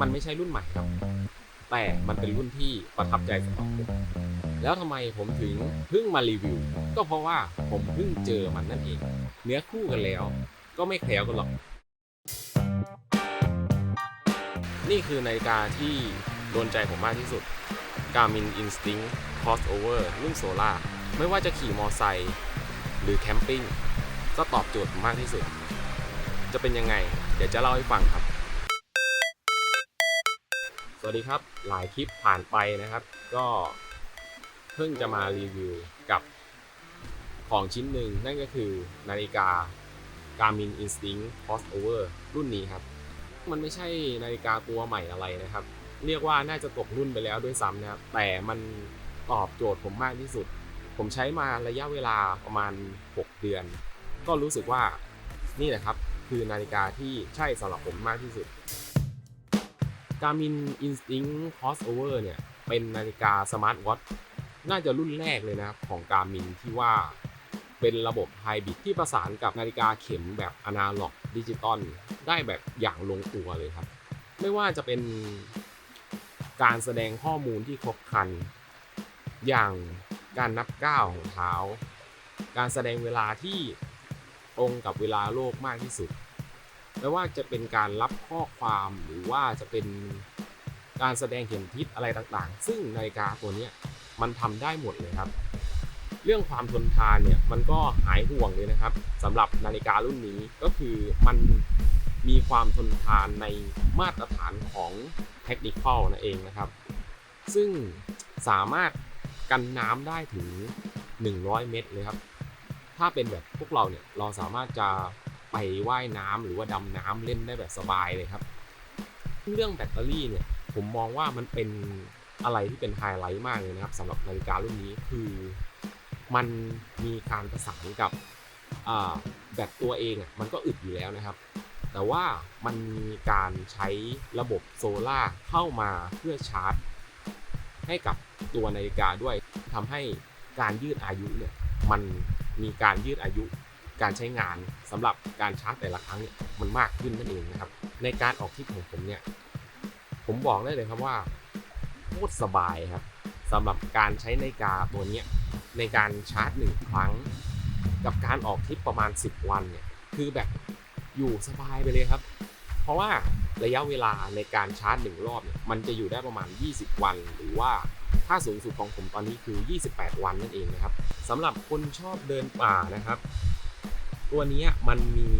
มันไม่ใช่รุ่นใหม่ครับ แต่มันเป็นรุ่นที่ประทับใจสำหรับผมแล้วทำไมผมถึงเพิ่งมารีวิว ก็เพราะว่าผมเพิ่งเจอมันนั่นเอง เนื้อคู่กันแล้ว ก็ไม่แคล้วกันหรอก นี่คือนาฬิกาที่โดนใจผมมากที่สุด Garmin Instinct Crossover รุ่นโซล่าไม่ว่าจะขี่มอไซค์หรือแคมปิ้งก็ตอบโจทย์ผมมากที่สุด จะเป็นยังไง เดี๋ยวจะเล่าให้ฟังครับ วัสดีครับ หลายคลิปผ่านไปนะครับ ก็เพิ่งจะมารีวิวกับของชิ้นหนึ่งนั่นก็คือนาฬิกา Garmin Instinct Crossover รุ่นนี้ครับ มันไม่ใช่นาฬิกาตัวใหม่อะไรนะครับ เรียกว่าน่าจะตกรุ่นไปแล้วด้วยซ้ำนะครับ แต่มันตอบโจทย์ผมมากที่สุด ผมใช้มาระยะเวลาประมาณ 6 เดือน ก็รู้สึกว่านี่แหละครับ คือนาฬิกาที่ใช่สำหรับผมมากที่สุด Garmin Instinct Crossover เนี่ย เป็นนาฬิกาสมาร์ทวอทน่าจะรุ่นแรกเลยนะครับของ Garmin ที่ว่าเป็นระบบไฮบริดที่ประสานกับนาฬิกาเข็มแบบอนาล็อกดิจิตอลได้แบบอย่างลงตัวเลยครับ ไม่ว่าจะเป็นการแสดงข้อมูลที่ครบครัน อย่างการนับก้าวของเท้า การแสดงเวลาที่ตรงกับเวลาโลกมากที่สุด ไม่ว่าจะเป็นการรับข้อความหรือว่าจะเป็นการแสดงเข็มทิศอะไรต่างๆ ซึ่งนาฬิกาตัวนี้มันทำได้หมดเลยครับ เรื่องความทนทานเนี่ยมันก็หายห่วงเลยนะครับสำหรับนาฬิการุ่นนี้ก็คือมันมีความทนทานในมาตรฐานของเทคนิคอลนั่นเองนะครับ ซึ่งสามารถกันน้ำได้ถึง 100 เมตรเลยครับ ถ้าเป็นแบบพวกเราเนี่ยเราสามารถจะ ไปว่ายน้ำหรือว่าดำน้ำเล่นได้แบบสบายเลยครับ เรื่องแบตเตอรี่เนี่ยผมมองว่ามันเป็นอะไรที่เป็นไฮไลท์มากเลยนะครับสำหรับนาฬิการุ่นนี้คือมันมีการประสานกับแบตตัวเองอะมันก็อึดอยู่แล้วนะครับ แต่ว่ามันมีการใช้ระบบโซล่าเข้ามาเพื่อชาร์จ ให้กับตัวนาฬิกาด้วยทำให้การยืดอายุเนี่ยมันมีการยืดอายุ การใช้งานสำหรับการชาร์จแต่ละครั้งเนี่ยมันมากขึ้นนั่นเองนะครับ ในการออกทริปของผมเนี่ย ผมบอกได้เลยครับว่าโคตรสบายครับสำหรับการใช้นาฬิกาตัวเนี้ยในการชาร์จหนึ่งครั้ง กับการออกทริปประมาณ 10 วันเนี่ยคือแบบอยู่สบายไปเลยครับ เพราะว่าระยะเวลาในการชาร์จหนึ่งรอบเนี่ยมันจะอยู่ได้ประมาณ 20 วัน หรือว่าถ้าสูงสุดของผมตอนนี้คือ 28 วันนั่นเองนะครับสำหรับคนชอบเดินป่านะครับ ตัวนี้มันมี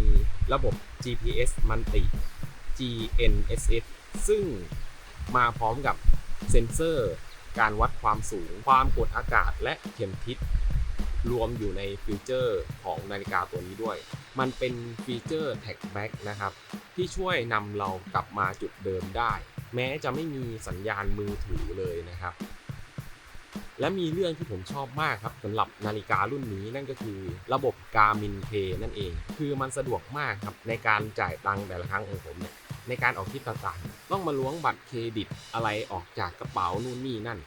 ระบบ GPS มันติ GNSS ซึ่งมาพร้อมกับเซ็นเซอร์ การวัดความสูง ความกดอากาศและเข็มทิศรวมอยู่ในฟีเจอร์ของนาฬิกาตัวนี้ด้วย มันเป็นฟีเจอร์ Tag Back นะครับ ที่ช่วยนำเรากลับมาจุดเดิมได้ แม้จะไม่มีสัญญาณมือถือเลยนะครับ และมีเรื่องที่ผมชอบมากครับสำหรับนาฬิการุ่นนี้นั่นก็คือระบบ Garmin Pay นั่นเอง คือมันสะดวกมากครับในการจ่ายตังค์แต่ละครั้งของผมเนี่ยในการออกทริปต่างๆ ต้องมาล้วงบัตรเครดิตอะไรออกจากกระเป๋านู่นนี่นั่น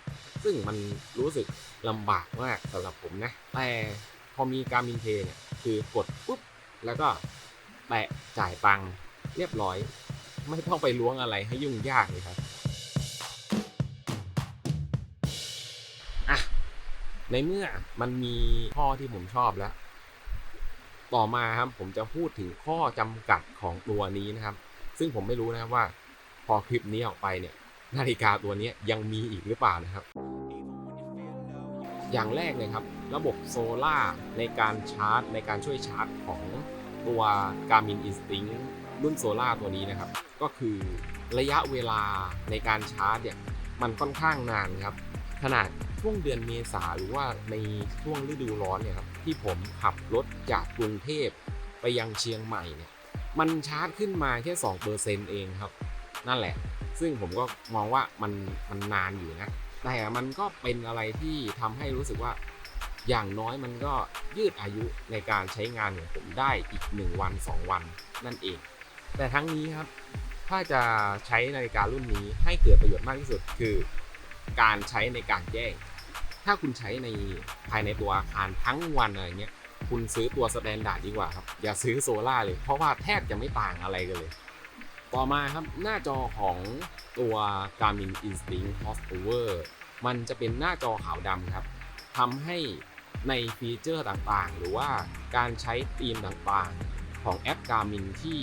ซึ่งมันรู้สึกลำบากมากสำหรับผมนะ แต่พอมี Garmin Pay เนี่ยคือกดปุ๊บ แล้วก็แตะจ่ายตังค์เรียบร้อย ไม่ต้องไปล้วงอะไรให้ยุ่งยากเลยครับ ในเมื่อมันมีข้อที่ผมชอบแล้ว ต่อมาครับผมจะพูดถึงข้อจำกัดของตัวนี้นะครับ ซึ่งผมไม่รู้นะครับว่า พอคลิปนี้ออกไปเนี่ย นาฬิกาตัวนี้ยังมีอีกหรือเปล่านะครับ อย่างแรกเลยครับ ระบบโซล่าในการชาร์จ ในการช่วยชาร์จของตัว Garmin Instinct รุ่นโซล่าตัวนี้นะครับ ก็คือระยะเวลาในการชาร์จเนี่ยมันค่อนข้างนานครับ ขนาด ช่วงเดือนเมษาหรือว่าในช่วงฤดูร้อนเนี่ยครับที่ผมขับรถจากกรุงเทพไปยังเชียงใหม่เนี่ยมันชาร์จขึ้นมาแค่2%เองครับ นั่นแหละ ซึ่งผมก็มองว่ามันมันนานอยู่นะแต่มันก็เป็นอะไรที่ทำให้รู้สึกว่าอย่างน้อยมันก็ยืดอายุในการใช้งานของผมได้อีก 1 วัน 2 วันนั่นเอง แต่ทั้งนี้ครับ ถ้าจะใช้นาฬิการุ่นนี้ให้เกิดประโยชน์มากที่สุดคือ การใช้ในการแจ้ง ถ้าคุณใช้ในภายในตัวอาคารทั้งวันอะไรเงี้ย คุณซื้อตัวสแตนดาร์ดดีกว่าครับ อย่าซื้อโซล่าเลย เพราะว่าแทบจะไม่ต่างอะไรกันเลย ต่อมาครับหน้าจอของตัว Garmin Instinct Crossover มันจะเป็นหน้าจอขาวดำครับทำให้ในฟีเจอร์ต่างๆ หรือว่าการใช้ธีมต่างๆ ของแอป Garmin ที่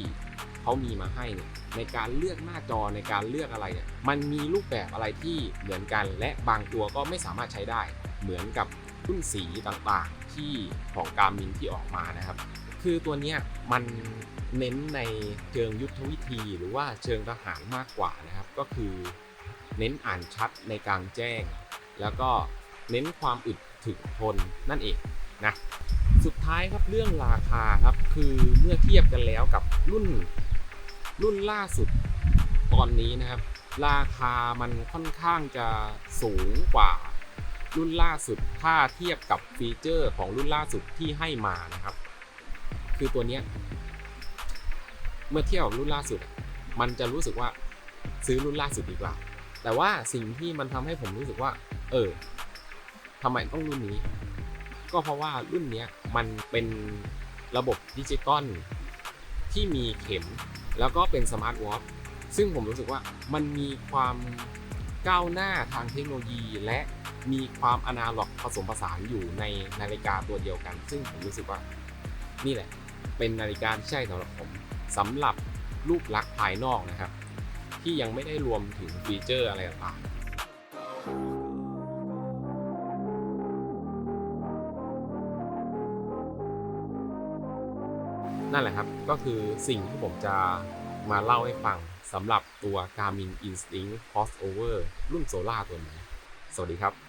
เขามีมาให้เนี่ยในการเลือกหน้าจอในการเลือกอะไรเนี่ยมันมีรูปแบบอะไรที่เหมือนกัน และบางตัวก็ไม่สามารถใช้ได้ เหมือนกับรุ่นสีต่างๆที่ของ Garmin ที่ออกมานะครับ คือตัวเนี้ยมันเน้นในเชิงยุทธวิธีหรือว่าเชิงทหารมากกว่านะครับ ก็คือเน้นอ่านชัดในกลางแจ้ง แล้วก็เน้นความอึดถึกทนนั่นเองนะสุดท้ายครับเรื่องราคาครับคือเมื่อเทียบกันแล้วกับรุ่น รุ่นล่าสุดตอนนี้นะครับ ราคามันค่อนข้างจะสูงกว่า รุ่นล่าสุดถ้าเทียบกับฟีเจอร์ของรุ่นล่าสุดที่ให้มานะครับ คือตัวเนี้ยเมื่อเทียบกับรุ่นล่าสุด มันจะรู้สึกว่าซื้อรุ่นล่าสุดดีกว่า แต่ว่าสิ่งที่มันทำให้ผมรู้สึกว่า เออทำไมต้องรุ่นนี้ ก็เพราะว่ารุ่นเนี้ยมันเป็นระบบดิจิตอลที่มีเข็ม แล้วก็เป็นสมาร์ทวอทซึ่งผมรู้สึกว่ามันมีความก้าวหน้าทางเทคโนโลยี และมีความอนาล็อกผสมผสานอยู่ในนาฬิกาตัวเดียวกัน ซึ่งผมรู้สึกว่านี่แหละ เป็นนาฬิกาที่ใช่สำหรับผมสำหรับรูปลักษณ์ภายนอกนะครับ ที่ยังไม่ได้รวมถึงฟีเจอร์อะไรต่างๆ นั่นแหละครับ ก็คือสิ่งที่ผมจะมาเล่าให้ฟังสำหรับตัว Garmin Instinct Crossover รุ่นโซล่าตัวนี้ สวัสดีครับ